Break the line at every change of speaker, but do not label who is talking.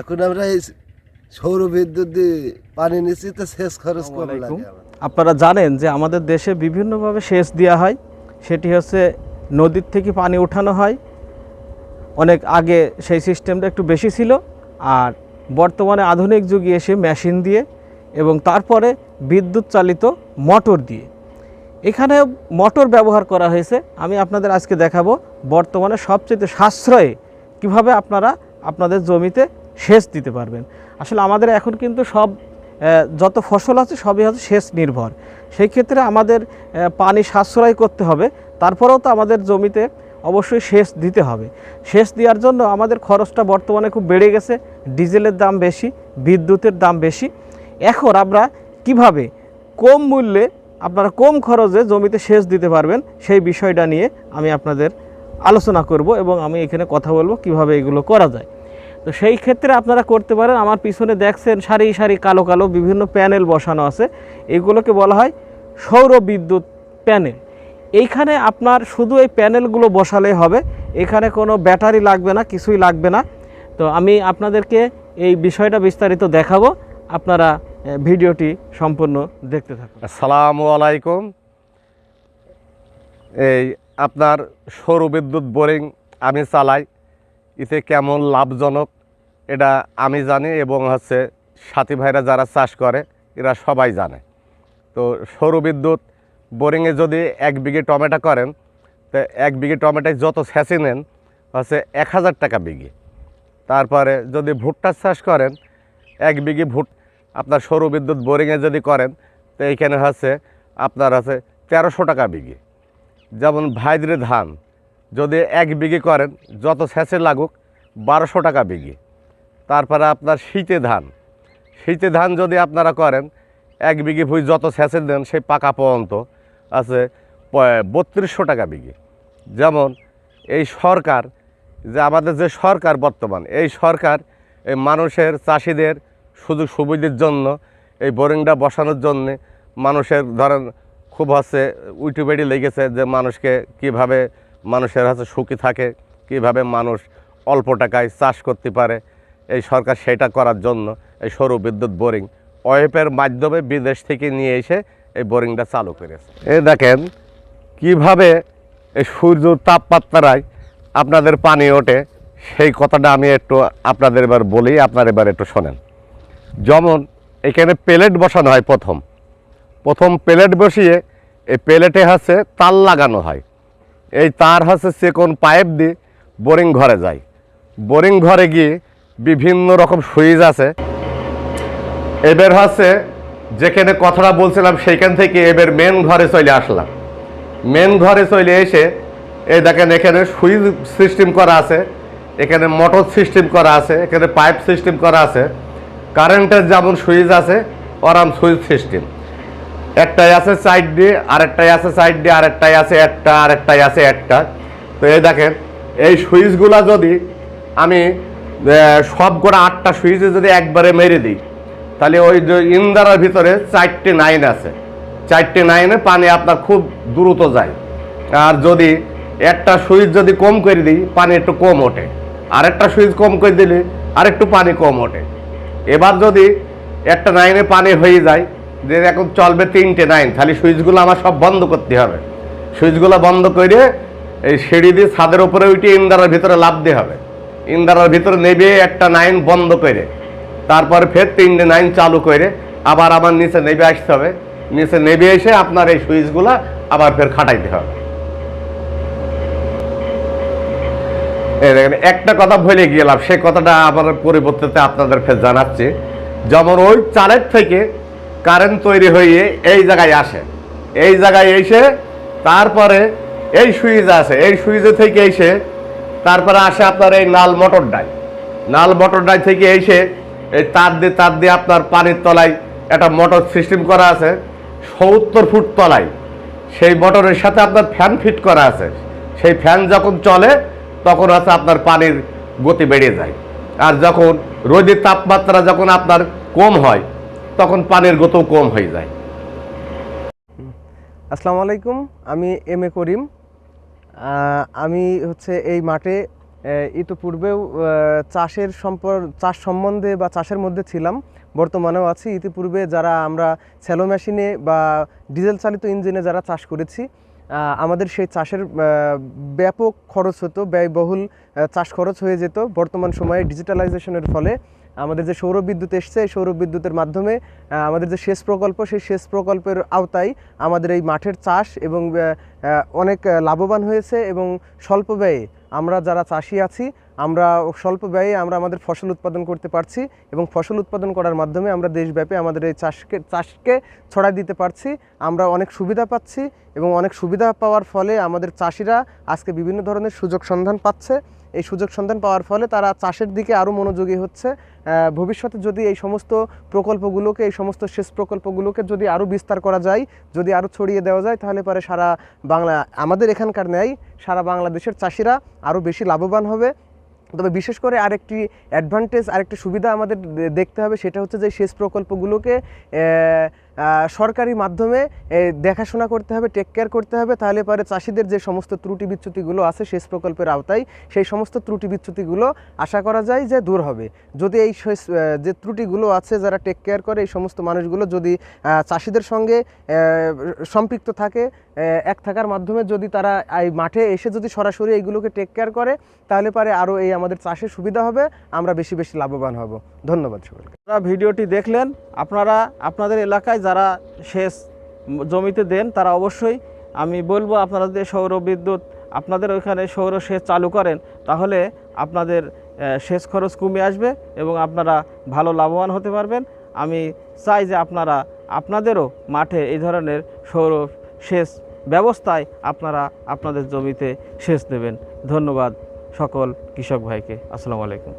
এখন আমরা এই সৌর বিদ্যুৎ দিয়ে পানি নিচ্ছি তো সেচ খরচ কম লাগে
আপনারা জানেন যে আমাদের দেশে বিভিন্নভাবে সেচ দেওয়া হয়। সেটি হচ্ছে নদীর থেকে পানি ওঠানো হয়। অনেক আগে সেই সিস্টেমটা একটু বেশি ছিল। আর বর্তমানে আধুনিক যুগে এসে মেশিন দিয়ে এবং তারপরে বিদ্যুৎ চালিত মোটর দিয়ে। এখানে মোটর ব্যবহার করা হয়েছে। আমি আপনাদের আজকে দেখাবো বর্তমানে সবচেয়ে সাশ্রয়ে কীভাবে আপনারা আপনাদের জমিতে সেচ দিতে পারবেন। আসলে আমাদের এখন কিন্তু সব যত ফসল আছে সবই হচ্ছে সেচ নির্ভর। সেই ক্ষেত্রে আমাদের পানি সাশ্রয় করতে হবে, তারপরেও তো আমাদের জমিতে অবশ্যই সেচ দিতে হবে। সেচ দেওয়ার জন্য আমাদের খরচটা বর্তমানে খুব বেড়ে গেছে, ডিজেলের দাম বেশি, বিদ্যুতের দাম বেশি। এখন আমরা কীভাবে কম মূল্যে, আপনারা কম খরচে জমিতে সেচ দিতে পারবেন, সেই বিষয়টা নিয়ে আমি আপনাদের আলোচনা করব এবং আমি এখানে কথা বলব কীভাবে এগুলো করা যায়। তো সেই ক্ষেত্রে আপনারা করতে পারেন। আমার পিছনে দেখছেন সারি সারি কালো কালো বিভিন্ন প্যানেল বসানো আছে। এগুলোকে বলা হয় সৌর বিদ্যুৎ প্যানেল। এইখানে আপনার শুধু এই প্যানেলগুলো বসালে হবে। এখানে কোনো ব্যাটারি লাগবে না, কিছুই লাগবে না। তো আমি আপনাদেরকে এই বিষয়টা বিস্তারিত দেখাবো। আপনারা ভিডিওটি সম্পূর্ণ দেখতে থাকুন।
আসসালামু আলাইকুম। এই আপনার সৌর বিদ্যুৎ বোরিং আমি চালাই। এতে কেমন লাভজনক, এটা আমি জানি এবং হচ্ছে সাথী ভাইরা যারা চাষ করে, এরা সবাই জানে। তো সৌর বিদ্যুৎ, বোরিংয়ে যদি এক বিঘে টমেটো করেন, তো এক বিঘে টমেটোয় যত স্যাঁচি নেন, হচ্ছে এক হাজার টাকা বিঘে। তারপরে যদি ভুট্টা চাষ করেন, এক বিঘে ভুট, আপনার সৌর বিদ্যুৎ বোরিংয়ে যদি করেন, তো এইখানে হচ্ছে আপনার আছে তেরোশো টাকা বিঘে। যেমন ভাইদ্রে ধান যদি এক বিঘে করেন, যত স্যাঁচে লাগুক, বারোশো টাকা বিঘে। তারপরে আপনার শীতে ধান। শীতে ধান যদি আপনারা করেন, এক বিঘে ভুই যত স্যাঁচে দেন, সেই পাকা পর্যন্ত আছে বত্রিশশো টাকা বিঘে। যেমন এই সরকার, যে আমাদের যে সরকার বর্তমান, এই সরকার এই মানুষের চাষিদের সুযোগ সুবিধার জন্য, এই বোরিংটা বসানোর জন্যে মানুষের ধরেন খুব হচ্ছে উইটু বেড়ি লেগেছে যে মানুষকে কীভাবে মানুষের হচ্ছে সুখী থাকে, কীভাবে মানুষ অল্প টাকায় চাষ করতে পারে, এই সরকার সেটা করার জন্য এই সৌর বিদ্যুৎ বোরিং ওয়েপের মাধ্যমে বিদেশ থেকে নিয়ে এসে এই বোরিংটা চালু করেছে। এই দেখেন, কীভাবে এই সূর্য তাপমাত্রায় আপনাদের পানি ওঠে, সেই কথাটা আমি একটু আপনাদের এবার বলি, আপনার এবার একটু শোনেন। যেমন, এখানে প্লেট বসানো হয় প্রথম। প্রথম প্লেট বসিয়ে এই প্লেটে হচ্ছে তাল লাগানো হয়। এই তার হচ্ছে সেকোন পাইপ দিয়ে বোরিং ঘরে যায়। বোরিং ঘরে গিয়ে বিভিন্ন রকম সুইচ আছে। এবার হচ্ছে যেখানে কথাটা বলছিলাম সেইখান থেকে এবার মেন ঘরে চলে আসলাম। মেন ঘরে চলে এসে এই দেখেন এখানে সুইচ সিস্টেম করা আছে, এখানে মোটর সিস্টেম করা আছে, এখানে পাইপ সিস্টেম করা আছে কারেন্টের যেমন সুইচ আছে, ওরাম সুইচ সিস্টেম একটাই আছে সাইড দিয়ে, আরেকটাই আছে সাইড দিয়ে, আরেকটাই আছে একটা, আরেকটাই আছে একটা। তো এই দেখেন, এই সুইচগুলা যদি আমি সব করে আটটা সুইচে যদি একবারে মেরে দিই, তাহলে ওই যে ইন্দারার ভিতরে চারটে নাইন আছে। চারটে নাইনে পানি আপনার খুব দ্রুত যায়। আর যদি একটা সুইচ যদি কম করে দিই, পানি একটু কম ওঠে। আরেকটা সুইচ কম করে দিলে আরেকটু পানি কম ওঠে। এবার যদি একটা নাইনে পানি হয়ে যায় যে এখন চলবে তিনটে নাইন তাহলে সুইচগুলো আমার সব বন্ধ করতে হবে। সুইচগুলো বন্ধ করে এই সিঁড়ি দিয়ে ছাদের উপরে উঠে ইন্দারার ভিতরে লাভ দিয়ে হবে। ইন্দারার ভিতরে নেবে একটা নাইন বন্ধ করে। তারপরে ফের তিনটে নাইন চালু করে আবার আমার নিচে নেবে আসতে হবে। নিচে নেবে এসে আপনার এই সুইচগুলো আবার ফের খাটাইতে হবে। একটা কথা ভুলে গেলাম সেই কথাটা আবার পরিবর্তিতে আপনাদের ফের জানাচ্ছি। যেমন ওই চালের থেকে কারেন্ট তৈরি হয়ে এই জায়গায় আসে। এই জায়গায় এসে তারপরে এই সুইচ আছে। এই সুইচে থেকে এসে তারপরে আসে আপনার এই নাল মোটর ডাই। নাল মোটর ডাই থেকে এসে এই তার দিয়ে তার দিয়ে আপনার পানির তলায় একটা মোটর সিস্টেম করা আছে। সত্তর ফুট তলায়। সেই মোটরের সাথে আপনার ফ্যান ফিট করা আছে। সেই ফ্যান যখন চলে, তখন হচ্ছে আপনার পানির গতি বেড়ে যায়। আর যখন রোদের তাপমাত্রা যখন আপনার কম হয় তখন পানের গতিও কম হয়ে যায়।
আসসালামু আলাইকুম, আমি এম এ করিম। আমি হচ্ছে এই মাঠে ইতিপূর্বেও চাষের সম্পর, চাষ সম্বন্ধে বা চাষের মধ্যে ছিলাম, বর্তমানেও আছি। ইতিপূর্বে যারা আমরা স্যালো মেশিনে বা ডিজেল চালিত ইঞ্জিনে যারা চাষ করেছি আমাদের সেই চাষের ব্যাপক খরচ হতো, ব্যয়বহুল চাষ খরচ হয়ে যেত। বর্তমান সময়ে ডিজিটালাইজেশনের ফলে আমাদের যে সৌর বিদ্যুৎ এসছে, এই সৌর বিদ্যুতের মাধ্যমে আমাদের যে সেচ প্রকল্প, সেই সেচ প্রকল্পের আওতায় আমাদের এই মাঠের চাষ এবং অনেক লাভবান হয়েছে এবং স্বল্প ব্যয়ে আমরা যারা চাষি আছি আমরা স্বল্প ব্যয়ে আমরা আমাদের ফসল উৎপাদন করতে পারছি এবং ফসল উৎপাদন করার মাধ্যমে আমরা দেশব্যাপী আমাদের এই চাষকে চাষকে ছড়াই দিতে পারছি। আমরা অনেক সুবিধা পাচ্ছি এবং অনেক সুবিধা পাওয়ার ফলে আমাদের চাষিরা আজকে বিভিন্ন ধরনের সুযোগ সন্ধান পাচ্ছে। এই সুযোগ সন্ধান পাওয়ার ফলে তারা চাষের দিকে আরও মনোযোগী হচ্ছে। ভবিষ্যতে যদি এই সমস্ত প্রকল্পগুলোকে, এই সমস্ত সেচ প্রকল্পগুলোকে যদি আরও বিস্তার করা যায়, যদি আরও ছড়িয়ে দেওয়া যায়, তাহলে পরে সারা বাংলা, আমাদের এখানকার ন্যায় সারা বাংলাদেশের চাষিরা আরও বেশি লাভবান হবে। তবে বিশেষ করে আরেকটি অ্যাডভান্টেজ আরেকটি সুবিধা আমাদের দেখতে হবে সেটা হচ্ছে যে সেচ প্রকল্পগুলোকে সরকারি মাধ্যমে দেখাশোনা করতে হবে টেক কেয়ার করতে হবে, তাহলে পরে চাষিদের যে সমস্ত ত্রুটি বিচ্যুতিগুলো আছে সেচ প্রকল্পের আওতায়, সেই সমস্ত ত্রুটি বিচ্যুতিগুলো আশা করা যায় যে দূর হবে। যদি এই যে ত্রুটিগুলো আছে যারা টেক কেয়ার করে, এই সমস্ত মানুষগুলো যদি চাষিদের সঙ্গে সম্পৃক্ত থাকে এক থাকার মাধ্যমে যদি তারা এই মাঠে এসে যদি সরাসরি এইগুলোকে টেক কেয়ার করে, তাহলে পারে আরও এই আমাদের চাষে সুবিধা হবে, আমরা বেশি বেশি লাভবান হব। ধন্যবাদ সকলকে।
আপনারা ভিডিওটি দেখলেন, আপনারা, আপনাদের এলাকায় যারা সেচ জমিতে দেন, তারা অবশ্যই আমি বলব আপনারা যদি সৌর বিদ্যুৎ, আপনাদের ওইখানে সৌর সেচ চালু করেন, তাহলে আপনাদের সেচ খরচ কমে আসবে এবং আপনারা ভালো লাভবান হতে পারবেন। আমি চাই যে আপনারা, আপনাদেরও মাঠে এই ধরনের সৌর সেচ ব্যবস্থায় আপনারা আপনাদের জমিতে সেচ দেবেন। ধন্যবাদ সকল কৃষক ভাইকে। আসসালামু আলাইকুম।